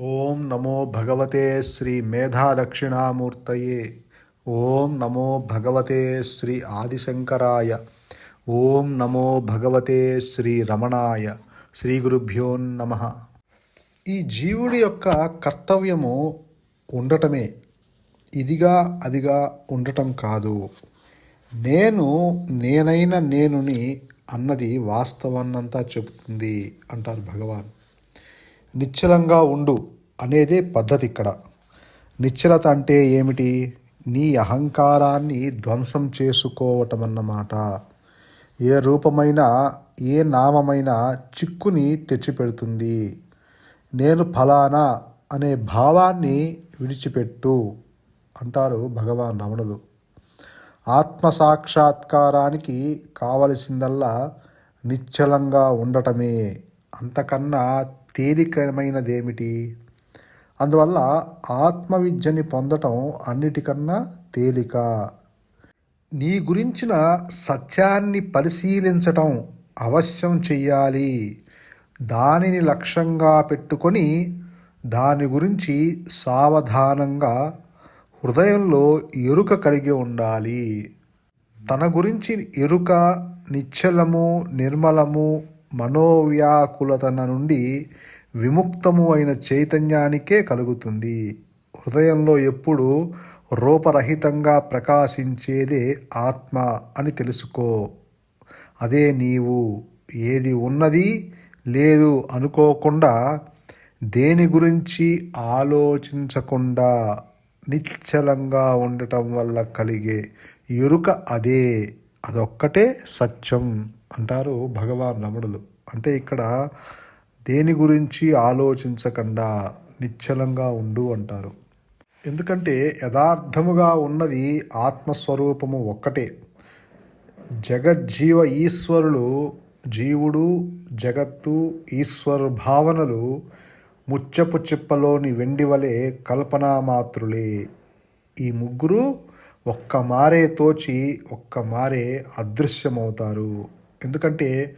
ఓం నమో భగవతే శ్రీ మేధాదక్షిణామూర్తయే. ఓం నమో భగవతే శ్రీ ఆదిశంకరాయ. ఓం నమో భగవతే శ్రీ రమణాయ. శ్రీ గురుభ్యో నమ. ఈ జీవుడి యొక్క కర్తవ్యము ఉండటమే. ఇదిగా అదిగా ఉండటం కాదు. నేను నేనైన నేనుని అన్నది వాస్తవాన్నంతా చెబుతుంది అంటారు భగవాన్. నిశ్చలంగా ఉండు అనేదే పద్ధతి ఇక్కడ. నిశ్చలత అంటే ఏమిటి? నీ అహంకారాన్ని ధ్వంసం చేసుకోవటం అన్నమాట ఏ రూపమైన ఏ నామమైన చిక్కుని తెచ్చిపెడుతుంది. నేను ఫలానా అనే భావాన్ని విడిచిపెట్టు అంటారు భగవాన్ రమణులు. ఆత్మ సాక్షాత్కారానికి కావలసిందల్లా నిశ్చలంగా ఉండటమే. అంతకన్నా తేలికమైనదేమిటి? అందువల్ల ఆత్మవిద్యని పొందటం అన్నిటికన్నా తేలిక. నీ గురించిన సత్యాన్ని పరిశీలించటం అవశ్యం చెయ్యాలి. దానిని లక్ష్యంగా పెట్టుకొని దాని గురించి సావధానంగా హృదయంలో ఎరుక కలిగి ఉండాలి. తన గురించి ఎరుక నిశ్చలము నిర్మలము మనోవ్యాకులతన నుండి విముక్తము అయిన చైతన్యానికే కలుగుతుంది. హృదయంలో ఎప్పుడు రూపరహితంగా ప్రకాశించేదే ఆత్మ అని తెలుసుకో. అదే నీవు ఏది ఉన్నది లేదు అనుకోకుండా దేని గురించి ఆలోచించకుండా నిశ్చలంగా ఉండటం వల్ల కలిగే ఎరుక అదే. అదొక్కటే సత్యం అంటారు భగవాన్ రమణులు అంటే ఇక్కడ దేని గురించి ఆలోచించకుండా నిశ్చలంగా ఉండు అంటారు. ఎందుకంటే యథార్థముగా ఉన్నది ఆత్మస్వరూపము ఒక్కటే. జగజ్జీవ ఈశ్వరులు జీవుడు జగత్తు ఈశ్వరు భావనలు ముచ్చపు చిప్పలోని వెండి వలె కల్పనా మాత్రులే. ఈ ముగ్గురు ఒక్క మారే తోచి ఒక్క మారే అదృశ్యమవుతారు. ఎందుకంటే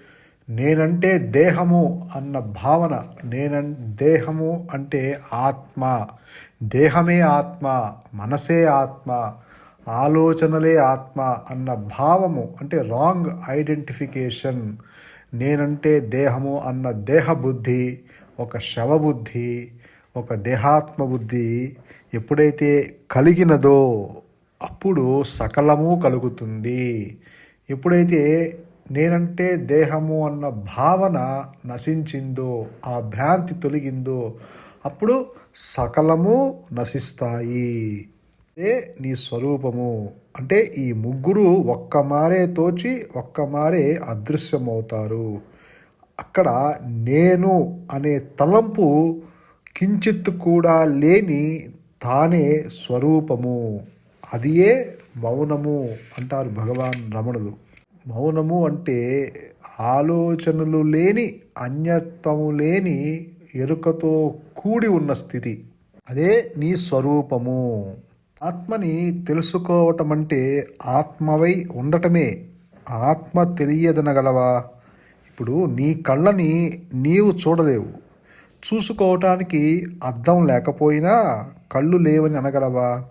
నేనంటే దేహము అన్న భావన నేన దేహము అంటే ఆత్మ. దేహమే ఆత్మ మనసే ఆత్మ ఆలోచనలే ఆత్మ అన్న భావము అంటే రాంగ్ ఐడెంటిఫికేషన్. నేనంటే దేహము అన్న దేహబుద్ధి ఒక శవబుద్ధి ఒక దేహాత్మ బుద్ధి ఎప్పుడైతే కలిగినదో అప్పుడు సకలము కలుగుతుంది. ఎప్పుడైతే నేనంటే దేహము అన్న భావన నశించిందో ఆ భ్రాంతి తొలగిందో అప్పుడు సకలము నశిస్తాయి. ఏ నీ స్వరూపము. అంటే ఈ ముగ్గురు ఒక్క మారే తోచి ఒక్క మారే అదృశ్యమవుతారు. అక్కడ నేను అనే తలంపు కించిత్ కూడా లేని తానే స్వరూపము. అదియే మౌనము అంటారు భగవాన్ రమణులు. మౌనము అంటే ఆలోచనలు లేని అన్యత్వము లేని ఎరుకతో కూడి ఉన్న స్థితి. అదే నీ స్వరూపము. ఆత్మని తెలుసుకోవటం అంటే ఆత్మవై ఉండటమే. ఆత్మ తెలియదనగలవా? ఇప్పుడు నీ కళ్ళని నీవు చూడలేవు. చూసుకోవటానికి అర్థం లేకపోయినా కళ్ళు లేవని అనగలవా?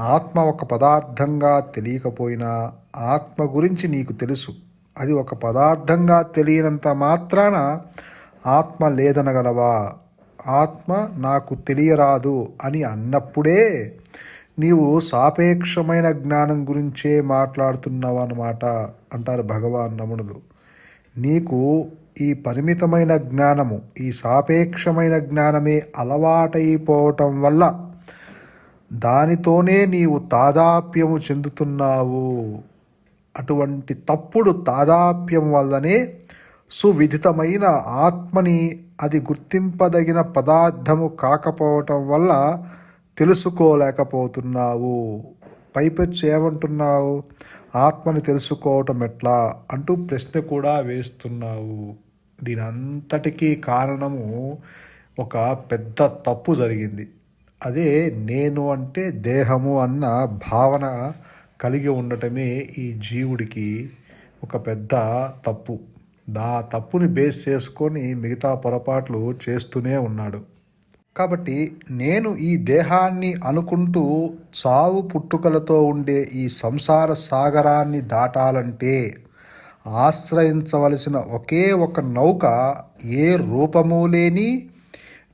ఆత్మ ఒక పదార్థంగా తెలియకపోయినా ఆత్మ గురించి నీకు తెలుసు. అది ఒక పదార్థంగా తెలియనంత మాత్రాన ఆత్మ లేదనగలవా? ఆత్మ నాకు తెలియరాదు అని అన్నప్పుడే నీవు సాపేక్షమైన జ్ఞానం గురించే మాట్లాడుతున్నావు అన్నమాట అంటారు భగవాన్ రమణులు. నీకు ఈ పరిమితమైన జ్ఞానము ఈ సాపేక్షమైన జ్ఞానమే అలవాటైపోవటం వల్ల దానితోనే నీవు తాదాప్యము చెందుతున్నావు. అటువంటి తప్పుడు తాదాప్యం వల్లనే సువిధితమైన ఆత్మని అది గుర్తింపదగిన పదార్థము కాకపోవటం వల్ల తెలుసుకోలేకపోతున్నావు. పైపెచ్చి ఏమంటున్నావు? ఆత్మని తెలుసుకోవటం ఎట్లా? అంటూ ప్రశ్న కూడా వేస్తున్నావు. దీనంతటికీ కారణము ఒక పెద్ద తప్పు జరిగింది. అదే నేను అంటే దేహము అన్న భావన కలిగి ఉండటమే ఈ జీవుడికి ఒక పెద్ద తప్పు. దా తప్పుని బేస్ చేసుకొని మిగతా పొరపాట్లు చేస్తూనే ఉన్నాడు. కాబట్టి నేను ఈ దేహాన్ని అనుకుంటూ చావు పుట్టుకలతో ఉండే ఈ సంసార సాగరాన్ని దాటాలంటే ఆశ్రయించవలసిన ఒకే ఒక నౌక ఏ రూపము లేని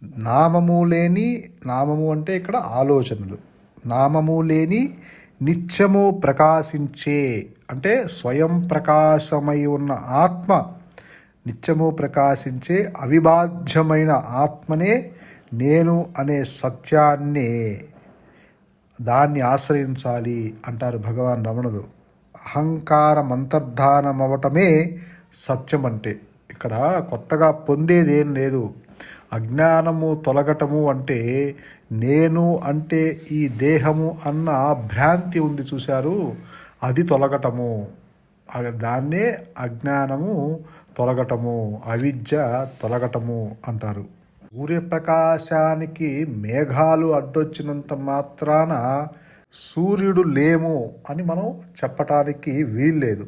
నామము లేని నామము అంటే ఇక్కడ ఆలోచనలు. నామము లేని నిత్యము ప్రకాశించే అంటే స్వయం ప్రకాశమై ఉన్న ఆత్మ నిత్యము ప్రకాశించే అవిభాజ్యమైన ఆత్మనే నేను అనే సత్యాన్నే దాన్ని ఆశ్రయించాలి అంటారు భగవాన్ రమణుడు. అహంకారం అంతర్ధానమవటమే సత్యం అంటే ఇక్కడ కొత్తగా పొందేది ఏం లేదు. అజ్ఞానము తొలగటము అంటే నేను అంటే ఈ దేహము అన్న భ్రాంతి ఉంది చూశారు అది తొలగటము. దాన్నే అజ్ఞానము తొలగటము అవిద్య తొలగటము అంటారు. సూర్యప్రకాశానికి మేఘాలు అడ్డొచ్చినంత మాత్రాన సూర్యుడు లేము అని మనం చెప్పటానికి వీల్లేదు.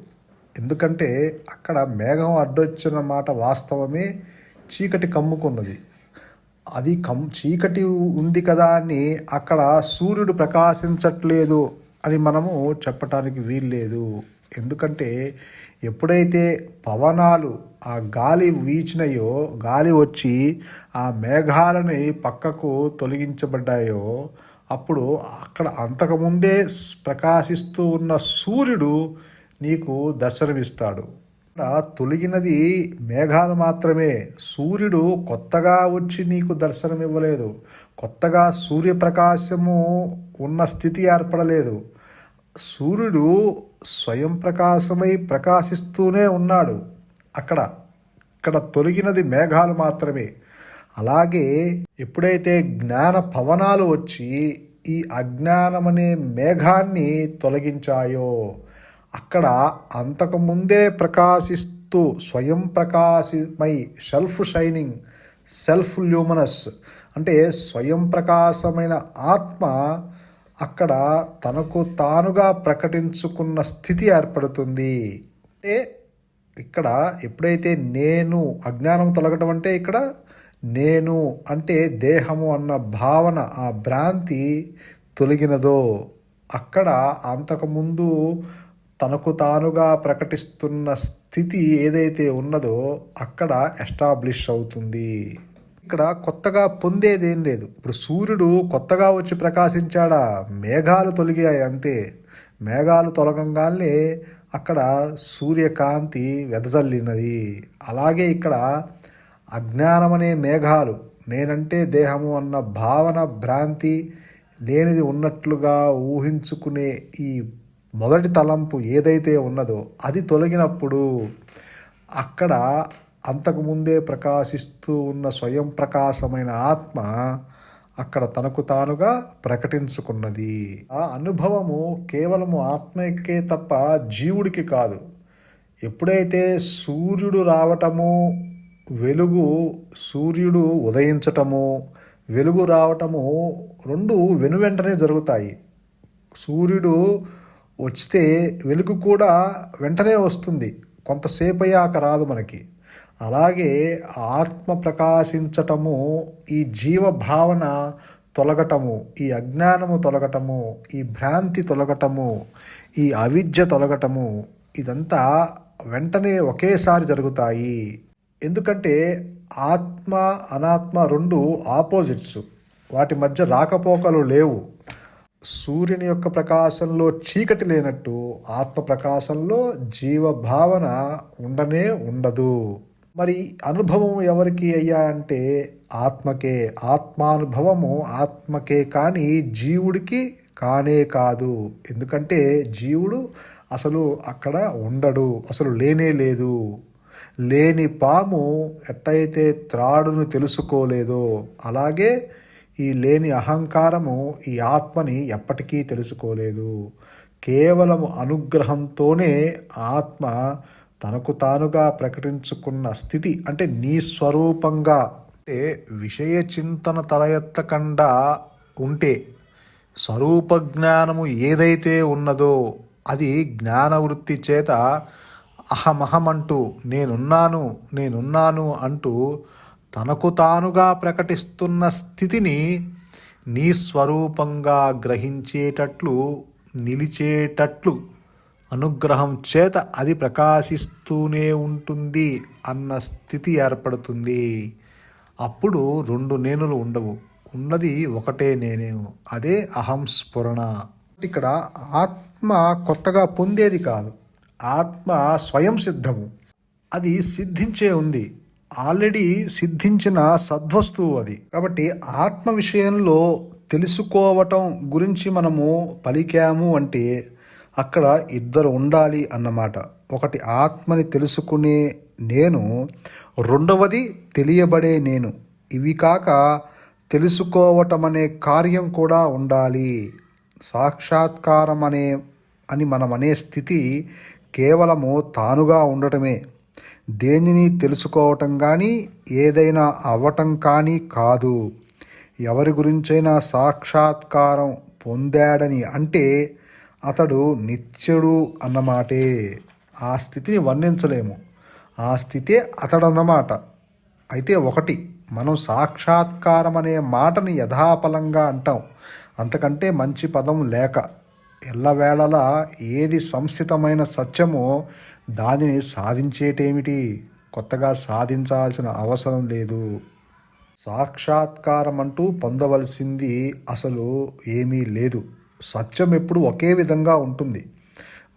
ఎందుకంటే అక్కడ మేఘం అడ్డొచ్చిన మాట వాస్తవమే చీకటి కమ్ముకున్నది. అది కం చీకటి ఉంది కదా అని అక్కడ సూర్యుడు ప్రకాశించట్లేదు అని మనము చెప్పటానికి వీల్లేదు. ఎందుకంటే ఎప్పుడైతే పవనాలు ఆ గాలి వీచినాయో గాలి వచ్చి ఆ మేఘాలని పక్కకు తొలగించబడ్డాయో అప్పుడు అక్కడ అంతకుముందే ప్రకాశిస్తూ ఉన్న సూర్యుడు నీకు దర్శనమిస్తాడు. తొలగినది మేఘాలు మాత్రమే. సూర్యుడు కొత్తగా వచ్చి నీకు దర్శనం ఇవ్వలేదు కొత్తగా సూర్యప్రకాశము ఉన్న స్థితి ఏర్పడలేదు. సూర్యుడు స్వయం ప్రకాశమై ప్రకాశిస్తూనే ఉన్నాడు. అక్కడ ఇక్కడ తొలగినది మేఘాలు మాత్రమే. అలాగే ఎప్పుడైతే జ్ఞాన పవనాలు వచ్చి ఈ అజ్ఞానమనే మేఘాన్ని తొలగించాయో అక్కడ అంతకుముందే ప్రకాశిస్తూ స్వయం ప్రకాశమై సెల్ఫ్ షైనింగ్ సెల్ఫ్ ల్యూమనస్ అంటే స్వయం ప్రకాశమైన ఆత్మ అక్కడ తనకు తానుగా ప్రకటించుకున్న స్థితి ఏర్పడుతుంది. అంటే ఇక్కడ ఎప్పుడైతే నేను అజ్ఞానం తొలగటం అంటే ఇక్కడ నేను అంటే దేహము అన్న భావన ఆ భ్రాంతి తొలగినదో అక్కడ అంతకుముందు తనకు తానుగా ప్రకటిస్తున్న స్థితి ఏదైతే ఉన్నదో అక్కడ ఎస్టాబ్లిష్ అవుతుంది. ఇక్కడ కొత్తగా పొందేదేం లేదు. ఇప్పుడు సూర్యుడు కొత్తగా వచ్చి ప్రకాశించాడా? మేఘాలు తొలగాయి అంతే. మేఘాలు తొలగంగానే అక్కడ సూర్యకాంతి వెదజల్లినది. అలాగే ఇక్కడ అజ్ఞానమనే మేఘాలు నేనంటే దేహము అన్న భావన భ్రాంతి లేనిది ఉన్నట్లుగా ఊహించుకునే ఈ మొదటి తలంపు ఏదైతే ఉన్నదో అది తొలగినప్పుడు అక్కడ అంతకుముందే ప్రకాశిస్తూ ఉన్న స్వయం ప్రకాశమైన ఆత్మ అక్కడ తనకు తానుగా ప్రకటించుకున్నది. ఆ అనుభవము కేవలము ఆత్మకే తప్ప జీవుడికి కాదు. ఎప్పుడైతే సూర్యుడు రావటము వెలుగు సూర్యుడు ఉదయించటము వెలుగు రావటము రెండు వెనువెంటనే జరుగుతాయి. సూర్యుడు వస్తే వెలుగు కూడా వెంటనే వస్తుంది. కొంతసేపు అయ్యాక రాదు మనకి. అలాగే ఆత్మ ప్రకాశించటము ఈ జీవ భావన తొలగటము ఈ అజ్ఞానము తొలగటము ఈ భ్రాంతి తొలగటము ఈ అవిద్య తొలగటము ఇదంతా వెంటనే ఒకేసారి జరుగుతాయి. ఎందుకంటే ఆత్మ అనాత్మ రెండు ఆపోజిట్స్. వాటి మధ్య రాకపోకలు లేవు. సూర్యుని యొక్క ప్రకాశంలో చీకటి లేనట్టు ఆత్మ ప్రకాశంలో జీవ భావన ఉండనే ఉండదు. మరి అనుభవం ఎవరికి అయ్యా అంటే ఆత్మకే. ఆత్మానుభవము ఆత్మకే కానీ జీవుడికి కానే కాదు. ఎందుకంటే జీవుడు అసలు అక్కడ ఉండడు అసలు లేనే లేదు. లేని పాము ఎట్టయితే త్రాడును తెలుసుకోలేదో అలాగే ఈ లేని అహంకారము ఈ ఆత్మని ఎప్పటికీ తెలుసుకోలేదు. కేవలము అనుగ్రహంతోనే ఆత్మ తనకు తానుగా ప్రకటించుకున్న స్థితి అంటే నీ స్వరూపంగా అంటే విషయ చింతన తల ఎత్తకుండా ఉంటే స్వరూప జ్ఞానము ఏదైతే ఉన్నదో అది జ్ఞానవృత్తి చేత అహమహమంటూ నేనున్నాను నేనున్నాను అంటూ తనకు తానుగా ప్రకటిస్తున్న స్థితిని నీ స్వరూపంగా గ్రహించేటట్లు నిలిచేటట్లు అనుగ్రహం చేత అది ప్రకాశిస్తూనే ఉంటుంది అన్న స్థితి ఏర్పడుతుంది. అప్పుడు రెండు నేనులు ఉండవు. ఉన్నది ఒకటే నేనే. అదే అహం స్ఫురణ. ఇక్కడ ఆత్మ కొత్తగా పొందేది కాదు. ఆత్మ స్వయం సిద్ధము. అది సిద్ధించే ఉంది. ఆల్రెడీ సిద్ధించిన సద్వస్తువు అది. కాబట్టి ఆత్మ విషయంలో తెలుసుకోవటం గురించి మనము పలికాము అంటే అక్కడ ఇద్దరు ఉండాలి అన్నమాట. ఒకటి ఆత్మని తెలుసుకునే నేను రెండవది తెలియబడే నేను. ఇవి కాక తెలుసుకోవటం అనే కార్యం కూడా ఉండాలి. సాక్షాత్కారం అనే అని మనం అనే స్థితి కేవలము తానుగా ఉండటమే. దేనిని తెలుసుకోవటం కానీ ఏదైనా అవ్వటం కానీ కాదు. ఎవరి గురించైనా సాక్షాత్కారం పొందాడని అంటే అతడు నిత్యుడు అన్నమాటే. ఆ స్థితిని వర్ణించలేము. ఆ స్థితే అతడన్నమాట. అయితే ఒకటి మనం సాక్షాత్కారం అనే మాటని యథాపలంగా అంటాం. అంతకంటే మంచి పదం లేక. ఎల్లవేళలా ఏది సంస్థితమైన సత్యమో దానిని సాధించేటేమిటి? కొత్తగా సాధించాల్సిన అవసరం లేదు. సాక్షాత్కారం అంటూ పొందవలసింది అసలు ఏమీ లేదు. సత్యం ఎప్పుడు ఒకే విధంగా ఉంటుంది.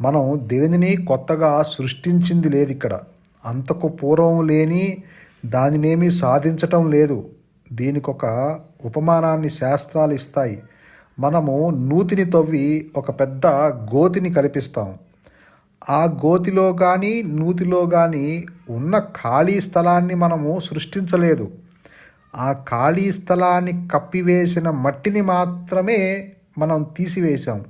మనం దేనిని కొత్తగా సృష్టించింది లేదు ఇక్కడ అంతకు పూర్వం లేని దానినేమీ సాధించటం లేదు. దీనికొక ఉపమానాన్ని శాస్త్రాలు ఇస్తాయి. మనము నూతిని తవ్వి ఒక పెద్ద గోతిని కల్పిస్తాం. ఆ గోతిలో కానీ నూతిలో కానీ ఉన్న ఖాళీ స్థలాన్ని మనము సృష్టించలేదు. ఆ ఖాళీ స్థలాన్ని కప్పివేసిన మట్టిని మాత్రమే మనం తీసివేశాం.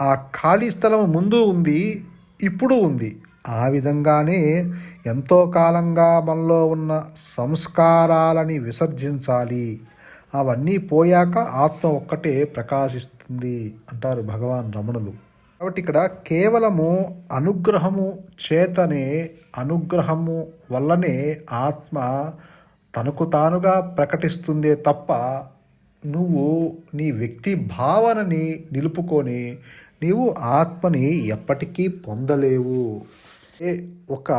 ఆ ఖాళీ స్థలం ముందు ఉంది ఇప్పుడు ఉంది. ఆ విధంగానే ఎంతో కాలంగా మనలో ఉన్న సంస్కారాలని విసర్జించాలి. అవన్నీ పోయాక ఆత్మ ఒక్కటే ప్రకాశిస్తుంది అంటారు భగవాన్ రమణులు. కాబట్టి ఇక్కడ కేవలము అనుగ్రహము చేతనే అనుగ్రహము వల్లనే ఆత్మ తనకు తానుగా ప్రకటిస్తుందే తప్ప నువ్వు నీ వ్యక్తి భావనని నిలుపుకొని నీవు ఆత్మని ఎప్పటికీ పొందలేవు. ఏ ఒక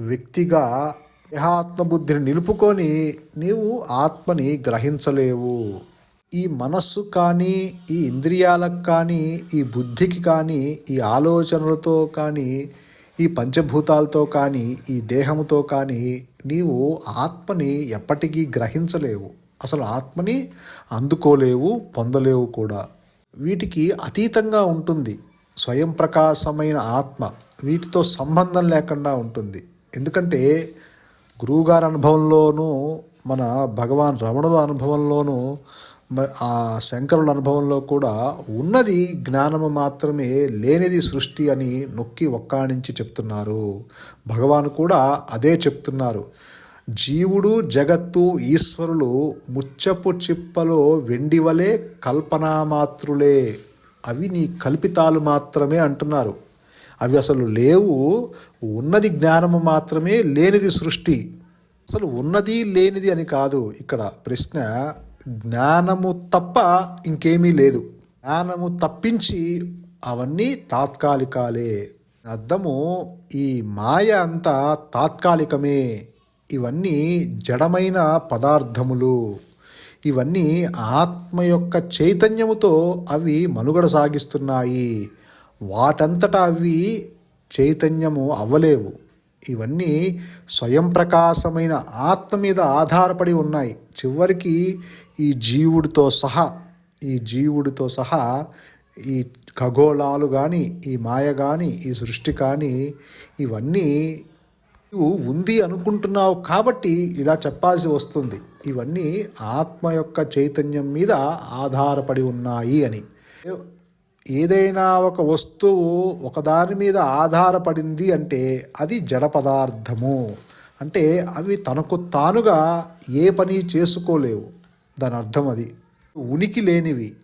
వ్యక్తిగా దేహాత్మబుద్ధిని నిలుపుకొని నీవు ఆత్మని గ్రహించలేవు. ఈ మనస్సు కానీ ఈ ఇంద్రియాలకు కానీ ఈ బుద్ధికి కానీ ఈ ఆలోచనలతో కానీ ఈ పంచభూతాలతో కానీ ఈ దేహముతో కానీ నీవు ఆత్మని ఎప్పటికీ గ్రహించలేవు. అసలు ఆత్మని అందుకోలేవు పొందలేవు కూడా. వీటికి అతీతంగా ఉంటుంది స్వయం ప్రకాశమైన ఆత్మ. వీటితో సంబంధం లేకుండా ఉంటుంది. ఎందుకంటే గురువుగారి అనుభవంలోనూ మన భగవాన్ రమణుల అనుభవంలోనూ ఆ శంకరుల అనుభవంలో కూడా ఉన్నది జ్ఞానము మాత్రమే లేనిది సృష్టి అని నొక్కి ఒక్కాణించి చెప్తున్నారు. భగవాన్ కూడా అదే చెప్తున్నారు. జీవుడు జగత్తు ఈశ్వరులు ముచ్చపు చిప్పలో వెండివలే కల్పనామాత్రులే. అవి నీ కల్పితాలు మాత్రమే అంటున్నారు. అవి అసలు లేవు. ఉన్నది జ్ఞానము మాత్రమే లేనిది సృష్టి. అసలు ఉన్నది లేనిది అని కాదు. ఇక్కడ ప్రశ్న జ్ఞానము తప్ప ఇంకేమీ లేదు. జ్ఞానము తప్పించి అవన్నీ తాత్కాలికాలే. అర్థము ఈ మాయ అంతా తాత్కాలికమే. ఇవన్నీ జడమైన పదార్థములు. ఇవన్నీ ఆత్మ యొక్క చైతన్యముతో అవి మనుగడ సాగిస్తున్నాయి వాటంతటా అవి చైతన్యము అవ్వలేవు. ఇవన్నీ స్వయం ప్రకాశమైన ఆత్మ మీద ఆధారపడి ఉన్నాయి. చివరికి ఈ జీవుడితో సహా ఈ జీవుడితో సహా ఈ ఖగోళాలు కానీ ఈ మాయ కానీ ఈ సృష్టి కానీ ఇవన్నీ నువ్వు ఉంది అనుకుంటున్నావు కాబట్టి ఇలా చెప్పాల్సి వస్తుంది. ఇవన్నీ ఆత్మ యొక్క చైతన్యం మీద ఆధారపడి ఉన్నాయి అని. ఏదైనా ఒక వస్తువు ఒకదాని మీద ఆధారపడింది అంటే అది జడ పదార్థము. అంటే అవి తనకు తానుగా ఏ పని చేసుకోలేవు. దాని అర్థం అది. ఉనికి లేనివి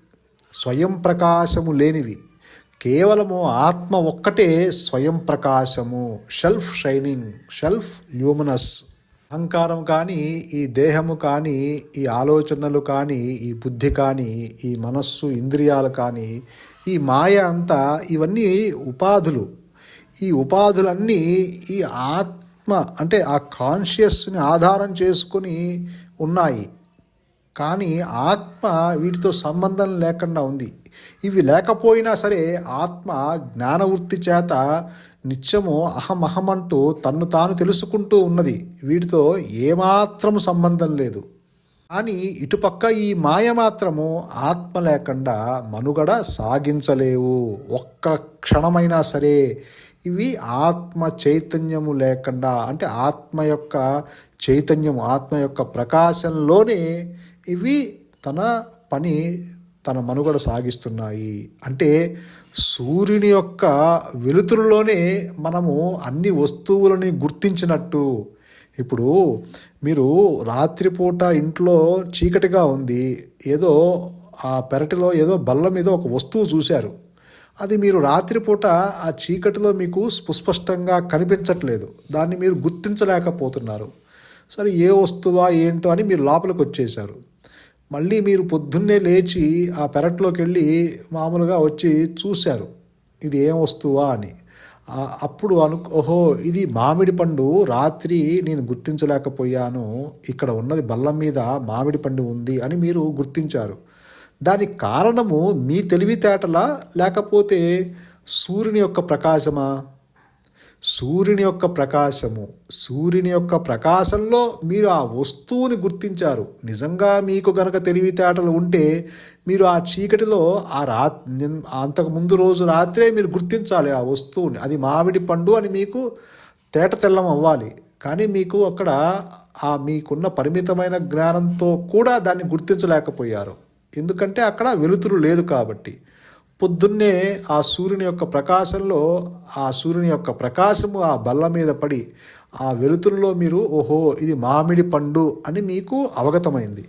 స్వయం ప్రకాశము లేనివి. కేవలము ఆత్మ ఒక్కటే స్వయం ప్రకాశము. షెల్ఫ్ షైనింగ్ షెల్ఫ్ ల్యూమినస్ అహంకారం కానీ ఈ దేహము కానీ ఈ ఆలోచనలు కానీ ఈ బుద్ధి కానీ ఈ మనస్సు ఇంద్రియాలు కానీ ఈ మాయ అంతా ఇవన్నీ ఉపాధులు. ఈ ఉపాధులన్నీ ఈ ఆత్మ అంటే ఆ కాన్షియస్ని ఆధారం చేసుకుని ఉన్నాయి. కానీ ఆత్మ వీటితో సంబంధం లేకుండా ఉంది. ఇవి లేకపోయినా సరే ఆత్మ జ్ఞానవృత్తి చేత నిత్యము అహమహమంటూ తన్ను తాను తెలుసుకుంటూ ఉన్నది. వీటితో ఏమాత్రం సంబంధం లేదు. అని ఇటుపక్క ఈ మాయ మాత్రము ఆత్మ లేకుండా మనుగడ సాగించలేవు. ఒక్క క్షణమైనా సరే ఇవి ఆత్మ చైతన్యము లేకుండా అంటే ఆత్మ యొక్క చైతన్యము ఆత్మ యొక్క ప్రకాశంలోనే ఇవి తన పని తన మనుగడ సాగిస్తున్నాయి. అంటే సూర్యుని యొక్క వెలుతురులోనే మనము అన్ని వస్తువులని గుర్తించినట్టు ఇప్పుడు మీరు రాత్రిపూట ఇంట్లో చీకటిగా ఉంది ఏదో ఆ పెరటిలో ఏదో బల్ల మీద ఒక వస్తువు చూశారు. అది మీరు రాత్రిపూట ఆ చీకటిలో మీకు సుస్పష్టంగా కనిపించట్లేదు. దాన్ని మీరు గుర్తించలేకపోతున్నారు. సరే ఏ వస్తువా ఏంటో అని మీరు లోపలికి వచ్చేసారు మళ్ళీ మీరు పొద్దున్నే లేచి ఆ పెరట్లోకి వెళ్ళి మామూలుగా వచ్చి చూశారు. ఇది ఏం వస్తువా అని. అప్పుడు అను ఓహో ఇది మామిడి పండు రాత్రి నేను గుర్తించలేకపోయాను ఇక్కడ ఉన్నది బల్లం మీద మామిడి పండు ఉంది అని మీరు గుర్తించారు. దానికి కారణము మీ తెలివితేటలా లేకపోతే సూర్యుని యొక్క ప్రకాశమా? సూర్యుని యొక్క ప్రకాశము సూర్యుని యొక్క ప్రకాశంలో మీరు ఆ వస్తువుని గుర్తించారు. నిజంగా మీకు గనక తెలివితేటలు ఉంటే మీరు ఆ చీకటిలో ఆ రా అంతకు ముందు రోజు రాత్రే మీరు గుర్తించాలి ఆ వస్తువుని. అది మామిడి పండు అని మీకు తేట తెల్లం అవ్వాలి. కానీ మీకు అక్కడ ఆ మీకున్న పరిమితమైన జ్ఞానంతో కూడా దాన్ని గుర్తించలేకపోయారు. ఎందుకంటే అక్కడ వెలుతురు లేదు కాబట్టి. పొద్దున్నే ఆ సూర్యుని యొక్క ప్రకాశంలో ఆ సూర్యుని యొక్క ప్రకాశము ఆ బల్ల మీద పడి ఆ వెలుతురులో మీరు ఓహో ఇది మామిడి పండు అని మీకు అవగతమైంది.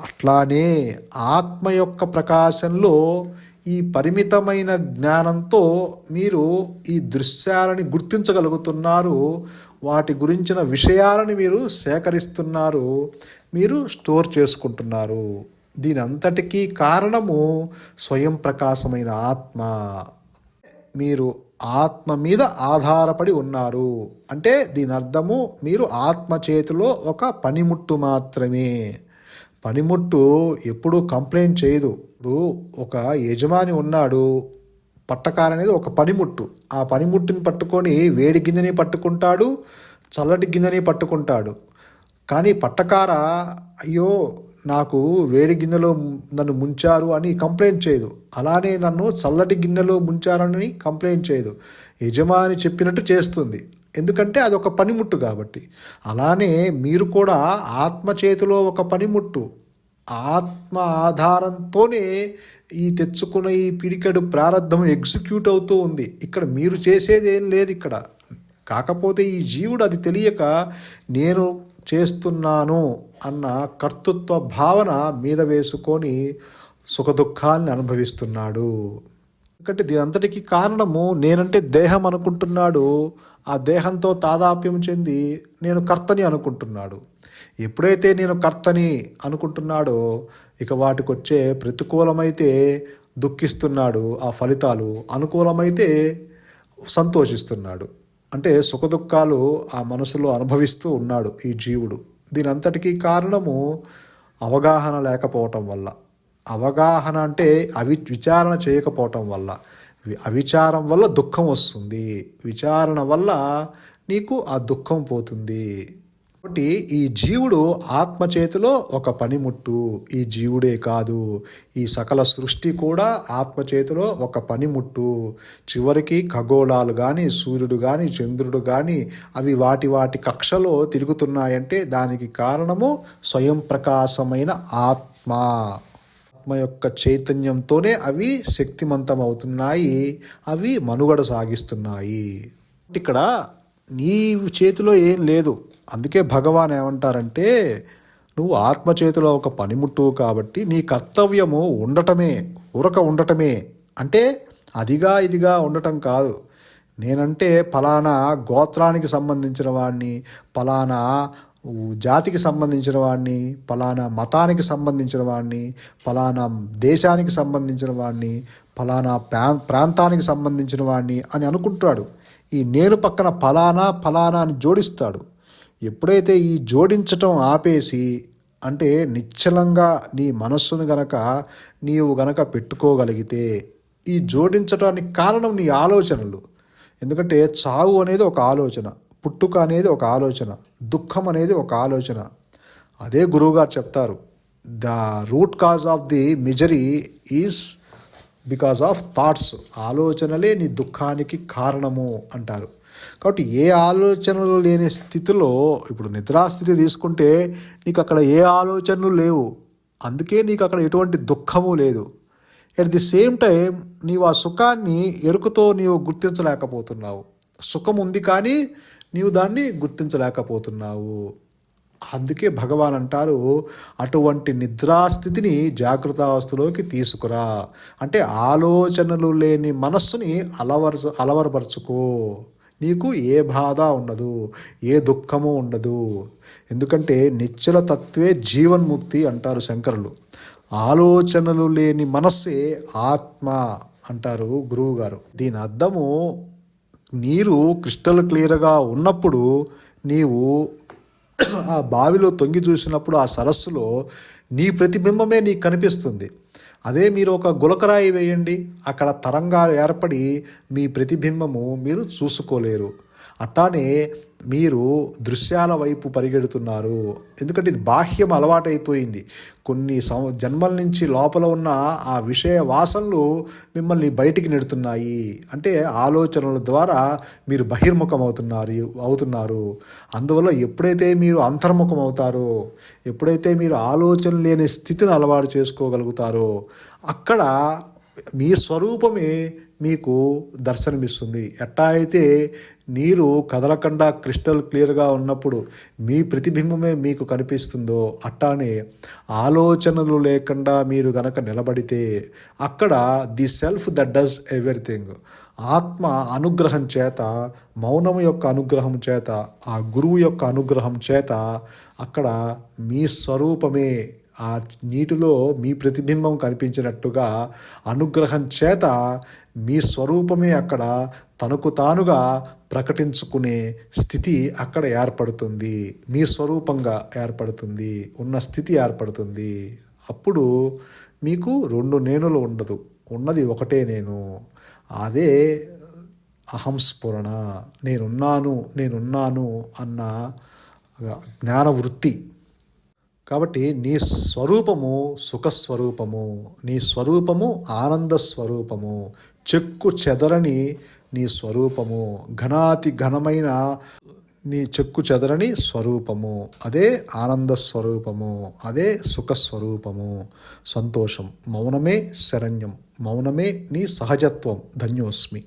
అట్లానే ఆత్మ యొక్క ప్రకాశంలో ఈ పరిమితమైన జ్ఞానంతో మీరు ఈ దృశ్యాలని గుర్తించగలుగుతున్నారు. వాటి గురించిన విషయాలని మీరు సేకరిస్తున్నారు. మీరు స్టోర్ చేసుకుంటున్నారు. దీని అంతటికీ కారణము స్వయం ప్రకాశమైన ఆత్మ. మీరు ఆత్మ మీద ఆధారపడి ఉన్నారు. అంటే దీని అర్థము మీరు ఆత్మ చేతిలో ఒక పనిముట్టు మాత్రమే. పనిముట్టు ఎప్పుడూ కంప్లైంట్ చేయదు. ఇప్పుడు ఒక యజమాని ఉన్నాడు. పట్టకార అనేది ఒక పనిముట్టు. ఆ పనిముట్టుని పట్టుకొని వేడి గిన్నెని పట్టుకుంటాడు చల్లటి గిన్నెని పట్టుకుంటాడు. కానీ పట్టకార అయ్యో నాకు వేడి గిన్నెలో నన్ను ముంచారు అని కంప్లైంట్ చేయదు. అలానే నన్ను చల్లటి గిన్నెలో ముంచారని కంప్లైంట్ చేయదు. యజమాని చెప్పినట్టు చేస్తుంది. ఎందుకంటే అది ఒక పనిముట్టు కాబట్టి. అలానే మీరు కూడా ఆత్మ చేతిలో ఒక పనిముట్టు. ఆత్మ ఆధారంతోనే ఈ తెచ్చుకున్న ఈ పిడికెడు ప్రారంధం ఎగ్జిక్యూట్ అవుతూ ఉంది. ఇక్కడ మీరు చేసేది ఏం లేదు ఇక్కడ. కాకపోతే ఈ జీవుడు అది తెలియక నేను చేస్తున్నాను అన్న కర్తృత్వ భావన మీద వేసుకొని సుఖదుఖాన్ని అనుభవిస్తున్నాడు. ఎందుకంటే దీని అంతటికి కారణము నేనంటే దేహం అనుకుంటున్నాడు. ఆ దేహంతో తాదాప్యం చెంది నేను కర్తని అనుకుంటున్నాడు. ఎప్పుడైతే నేను కర్తని అనుకుంటున్నాడో ఇక వాటికి వచ్చే ప్రతికూలమైతే దుఃఖిస్తున్నాడు. ఆ ఫలితాలు అనుకూలమైతే సంతోషిస్తున్నాడు. అంటే సుఖదుఖాలు ఆ మనసులో అనుభవిస్తూ ఉన్నాడు ఈ జీవుడు. దీనంతటికీ కారణము అవగాహన లేకపోవటం వల్ల. అవగాహన అంటే అవి విచారణ చేయకపోవటం వల్ల. అవిచారం వల్ల దుఃఖం వస్తుంది. విచారణ వల్ల నీకు ఆ దుఃఖం పోతుంది. కాబట్టి ఈ జీవుడు ఆత్మ చేతిలో ఒక పనిముట్టు. ఈ జీవుడే కాదు. ఈ సకల సృష్టి కూడా ఆత్మ చేతిలో ఒక పనిముట్టు. చివరికి ఖగోళాలు కానీ సూర్యుడు కానీ చంద్రుడు కానీ అవి వాటి వాటి కక్షలో తిరుగుతున్నాయంటే దానికి కారణము స్వయం ప్రకాశమైన ఆత్మ. ఆత్మ యొక్క చైతన్యంతోనే అవి శక్తిమంతం అవుతున్నాయి అవి మనుగడ సాగిస్తున్నాయి. ఇక్కడ నీ చేతిలో ఏం లేదు. అందుకే భగవాన్ ఏమంటారంటే నువ్వు ఆత్మ చేతిలో ఒక పనిముట్టు కాబట్టి నీ కర్తవ్యము ఉండటమే ఉరక ఉండటమే. అంటే అదిగా ఇదిగా ఉండటం కాదు. నేనంటే ఫలానా గోత్రానికి సంబంధించిన వాడిని ఫలానా జాతికి సంబంధించిన వాడిని ఫలానా మతానికి సంబంధించిన వాడిని ఫలానా దేశానికి సంబంధించిన వాడిని ఫలానా ప్రా ప్రాంతానికి సంబంధించిన వాడిని అని అనుకుంటాడు. ఈ నేను పక్కన ఫలానా ఫలానా అని జోడిస్తాడు. ఎప్పుడైతే ఈ జోడించటం ఆపేసి అంటే నిశ్చలంగా నీ మనస్సును గనక నీవు గనక పెట్టుకోగలిగితే ఈ జోడించడానికి కారణం నీ ఆలోచనలు. ఎందుకంటే చావు అనేది ఒక ఆలోచన పుట్టుక అనేది ఒక ఆలోచన దుఃఖం అనేది ఒక ఆలోచన. అదే గురువుగారు చెప్తారు the root cause of the misery is because of thoughts. ఆలోచనలే నీ దుఃఖానికి కారణము అంటారు. కాబట్టి ఏ ఆలోచనలు లేని స్థితిలో ఇప్పుడు నిద్రాస్థితి తీసుకుంటే నీకు అక్కడ ఏ ఆలోచనలు లేవు. అందుకే నీకు అక్కడ ఎటువంటి దుఃఖము లేదు. ఎట్ ది సేమ్ టైం నీవు ఆ సుఖాన్ని ఎరుకతో నీవు గుర్తించలేకపోతున్నావు. సుఖం ఉంది కానీ నీవు దాన్ని గుర్తించలేకపోతున్నావు. అందుకే భగవాన్ అంటారు అటువంటి నిద్రాస్థితిని జాగ్రత్తావస్థలోకి తీసుకురా. అంటే ఆలోచనలు లేని మనస్సుని అలవరచ అలవరపరుచుకో. నీకు ఏ బాధ ఉండదు ఏ దుఃఖము ఉండదు. ఎందుకంటే నిశ్చల తత్వే జీవన్ముక్తి అంటారు శంకరులు. ఆలోచనలు లేని మనస్సే ఆత్మ అంటారు గురువు గారు దీని అర్థము నీరు క్రిస్టల్ క్లియర్గా ఉన్నప్పుడు నీవు ఆ బావిలో తొంగి చూసినప్పుడు ఆ సరస్సులో నీ ప్రతిబింబమే నీకు కనిపిస్తుంది. అదే మీరు ఒక గులకరాయి వేయండి. అక్కడ తరంగాలు ఏర్పడి మీ ప్రతిబింబము మీరు చూసుకోలేరు. అట్టానే మీరు దృశ్యాల వైపు పరిగెడుతున్నారు. ఎందుకంటే ఇది బాహ్యం అలవాటైపోయింది. కొన్ని సం జన్మల నుంచి లోపల ఉన్న ఆ విషయ వాసనలు మిమ్మల్ని బయటికి నెడుతున్నాయి. అంటే ఆలోచనల ద్వారా మీరు బహిర్ముఖం అవుతున్నారు. అవుతున్నారు అందువల్ల ఎప్పుడైతే మీరు అంతర్ముఖం అవుతారో ఎప్పుడైతే మీరు ఆలోచన లేని స్థితిని అలవాటు చేసుకోగలుగుతారో అక్కడ మీ స్వరూపమే మీకు దర్శనమిస్తుంది. ఎట్టా అయితే నీరు కదలకుండా క్రిస్టల్ క్లియర్గా ఉన్నప్పుడు మీ ప్రతిబింబమే మీకు కనిపిస్తుందో అట్టానే ఆలోచనలు లేకుండా మీరు గనక నిలబడితే అక్కడ the self that does everything. ఆత్మ అనుగ్రహం చేత మౌనం యొక్క అనుగ్రహం చేత ఆ గురువు యొక్క అనుగ్రహం చేత అక్కడ మీ స్వరూపమే ఆ నీటిలో మీ ప్రతిబింబం కనిపించినట్టుగా అనుగ్రహం చేత మీ స్వరూపమే అక్కడ తనకు తానుగా ప్రకటించుకునే స్థితి అక్కడ ఏర్పడుతుంది. మీ స్వరూపంగా ఏర్పడుతుంది. ఉన్న స్థితి ఏర్పడుతుంది. అప్పుడు మీకు రెండు నేనులు ఉండదు. ఉన్నది ఒకటే నేను. అదే అహంస్ఫురణ. నేనున్నాను నేనున్నాను అన్న జ్ఞాన వృత్తి కాబట్టి నీ స్వరూపము సుఖస్వరూపము. నీ స్వరూపము ఆనంద స్వరూపము చెక్కు చెదరని నీ స్వరూపము. ఘనాతి ఘనమైన నీ చెక్కు చెదరని స్వరూపము. అదే ఆనంద స్వరూపము. అదే సుఖస్వరూపము సంతోషం. మౌనమే శరణ్యం. మౌనమే నీ సహజత్వం. ధన్యోస్మి.